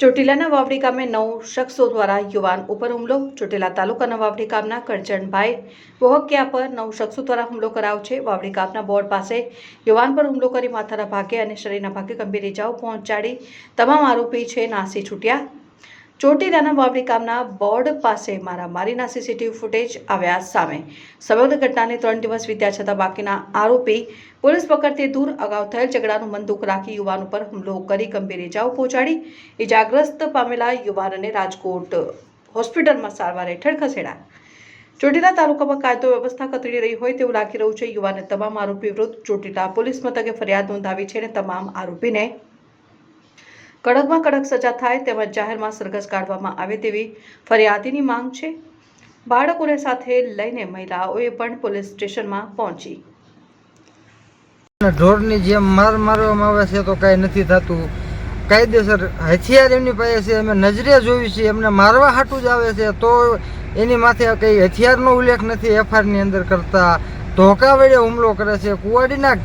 ચોટીલાના વાવડી ગામે નવ શખ્સો દ્વારા યુવાન ઉપર હુમલો. ચોટીલા તાલુકાના વાવડી ગામના કરજણભાઈ વોહક્યા પર નવ શખ્સો દ્વારા હુમલો કરાયો છે. વાવડી ગામના બોર્ડ પાસે યુવાન પર હુમલો કરી માથાના ભાગે અને શરીરના ભાગે ગંભીર ઇજાઓ પહોંચાડી તમામ આરોપી છે. નાસી છૂટ્યા. ચોટીલાના વાવડી ગામના બોર્ડ પાસે મારામારીના સીસીટીવી ફૂટેજ આવ્યા સામે. સમગ્ર ઘટનાને ત્રણ દિવસ વીત્યા છતાં બાકીના આરોપી પોલીસ પકડતી દૂર અગાઉ થયેલ ઝઘડાનું બંદૂક રાખી યુવાન ઉપર હુમલો કરી ગંભીર ઇજાઓ પહોંચાડી. ઇજાગ્રસ્ત પામેલા યુવાનને રાજકોટ હોસ્પિટલમાં સારવાર હેઠળ ખસેડાયા. ચોટીલા તાલુકામાં કાયદો વ્યવસ્થા કથળી રહી હોય તેવું લાગી રહ્યું છે. યુવાને તમામ આરોપી વિરુદ્ધ ચોટીલા પોલીસ મથકે ફરિયાદ નોંધાવી છે અને તમામ આરોપીને કડકમાં કડક સજા થાય તેમજ જાહેરમાં સરઘસ કાઢવામાં આવે તેવી ફરિયાદીની માંગ છે. બાળકોને સાથે લઈને મહિલાઓએ પણ પોલીસ સ્ટેશનમાં પહોંચી. ઢોરની જેમ માર મારવામાં આવે છે તો કાંઈ નથી થતું. કાયદેસર હથિયાર એમની પાસે છે, અમે નજરે જોયું છે, એમને મારવા હાટું જ આવે છે. તો એની માથે કંઈ હથિયારનો ઉલ્લેખ નથી એફઆઈઆરની અંદર કરતા. ધોકા વડે હુમલો કરે છે. કુવાડીના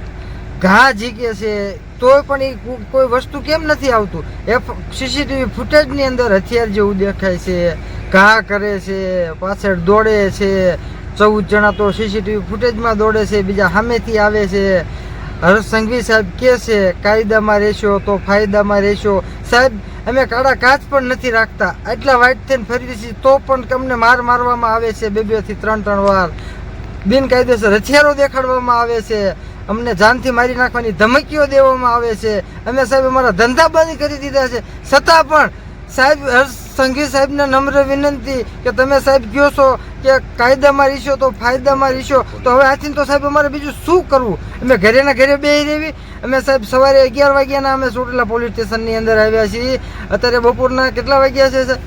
ઘા ઝીકે છે, તોય પણ એ કોઈ વસ્તુ કેમ નથી આવતું? એ સીસીટીવી ફૂટેજની અંદર હથિયાર જેવું દેખાય છે, ઘા કરે છે, પાછળ દોડે છે, ચૌદ જણા તો સીસીટીવી ફૂટેજમાં દોડે છે, બીજા સામેથી આવે છે. હર્ષ સંઘવી સાહેબ કે છે, કાયદામાં રહેશો તો ફાયદામાં રહેશો. સાહેબ, અમે કાળા કાચ પણ નથી રાખતા. એટલા વાઇટ થઈને ફરી છીએ તો પણ તમને માર મારવામાં આવે છે બે બેથી ત્રણ ત્રણ વાર. બિનકાયદેસર હથિયારો દેખાડવામાં આવે છે. અમને જાનથી મારી નાખવાની ધમકીઓ દેવામાં આવે છે. અમે સાહેબ અમારા ધંધા બંધ કરી દીધા છે. છતાં પણ સાહેબ, હર્ષ સંઘવી સાહેબને નમ્ર વિનંતી કે તમે સાહેબ કહો છો કે કાયદામાં રહીશો તો ફાયદામાં રહીશો. તો હવે આથી તો સાહેબ અમારે બીજું શું કરવું? અમે ઘરેના ઘરે બેસી રહેવી. અમે સાહેબ સવારે અગિયાર વાગ્યાના અમે ચોટીલા પોલીસ સ્ટેશનની અંદર આવ્યા છીએ. અત્યારે બપોરના કેટલા વાગ્યા છે સર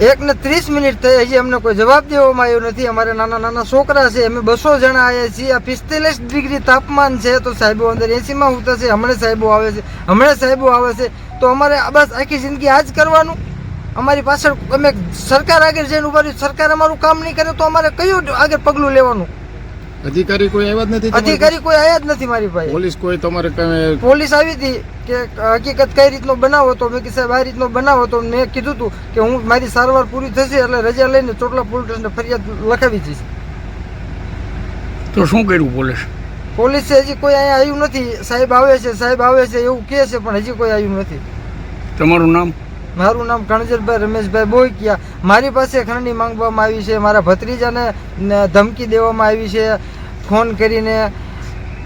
એક ને ત્રીસ મિનિટ થઈ હજી અમને કોઈ જવાબ દેવામાં આવ્યો નથી. અમારે નાના નાના છોકરા છે, અમે બસો જણા આવ્યા છીએ. આ પિસ્તાલીસ ડિગ્રી તાપમાન છે તો સાહેબો અંદર એસીમાં ઉતરશે હમણાં સાહેબો આવે છે, હમણાં સાહેબો આવે છે. તો અમારે બસ આખી જિંદગી આ જ કરવાનું. અમારી પાછળ અમે સરકાર આગળ જઈને ઊભા રહ્યું. સરકાર અમારું કામ નહીં કરે તો અમારે કયું આગળ પગલું લેવાનું? અધિકારી કોઈ આવ્યા જ નથી અધિકારી કોઈ આવ્યા જ નથી મારી પાસે? પાસે પોલીસ કોઈ તમારે પોલીસ આવી હતી કે હકીકત કઈ રીતનો બનાવો તો મેં કે સાહેબ આ રીતનો બનાવો તો મેં કીધું હતું કે હું મારી સારવાર પૂરી થશે એટલે રજા લઈને ચોટલા પોલીસ ફરિયાદ લખાવી જઈશ તો શું કર્યું પોલીસ? પોલીસ હજી કોઈ અહીંયા આવ્યું નથી. સાહેબ આવે છે સાહેબ આવે છે એવું કહે છે પણ હજી કોઈ આવ્યું નથી. તમારું નામ? મારું નામ કણજરભાઈ રમેશભાઈ બોઈકિયા. મારી પાસે ખંડણી માંગવામાં આવી છે. મારા ભત્રીજાને ધમકી દેવામાં આવી છે. ફોન કરીને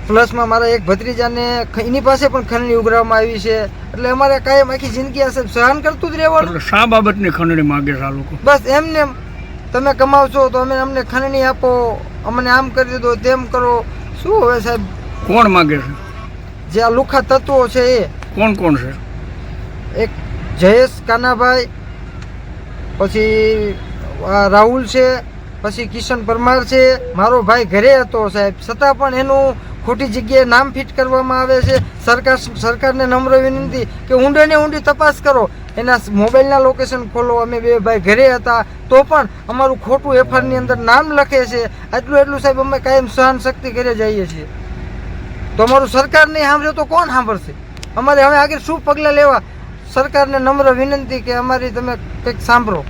પ્લસમાં મારા એક ભત્રીજાને એની પાસે પણ ખંડણી ઉઘરાવવામાં આવી છે. એટલે અમારે કાયમ આખી જિંદગી આ સહન કરતું જ રહેવાનું. શા બાબતની ખંડણી માગે છે લોકો? બસ એમને એમ. તમે કમાવશો તો અમે અમને ખંડણી આપો. અમને આમ કરી દો તેમ કરો. શું હવે સાહેબ? કોણ માગે છે? જે આ લુખા તત્વો છે એ. કોણ કોણ છે? એક જયેશ કાનાભાઈ, પછી રાહુલ છે, પછી કિશન પરમાર છે, મારો ભાઈ ઘરે હતો સાહેબ. છતાં પણ એનું ખોટી જગ્યાએ નામ ફિટ કરવામાં આવે છે. સરકાર, સરકારને નમ્ર વિનંતી કે ઊંડે ઊંડી તપાસ કરો. એના મોબાઈલના લોકેશન ખોલો. અમે બે ભાઈ ઘરે હતા. તો પણ અમારું ખોટું એફઆરની અંદર નામ લખે છે. આટલું, એટલું સાહેબ અમે કાયમ સહન શક્તિ ઘરે જઈએ છીએ. તો અમારું સરકાર નહીં સાંભળે તો કોણ સાંભળશે? અમારે હવે આગળ શું પગલાં લેવા? સરકારને નમ્ર વિનંતી કે અમારી તમે કંઈક સાંભળો.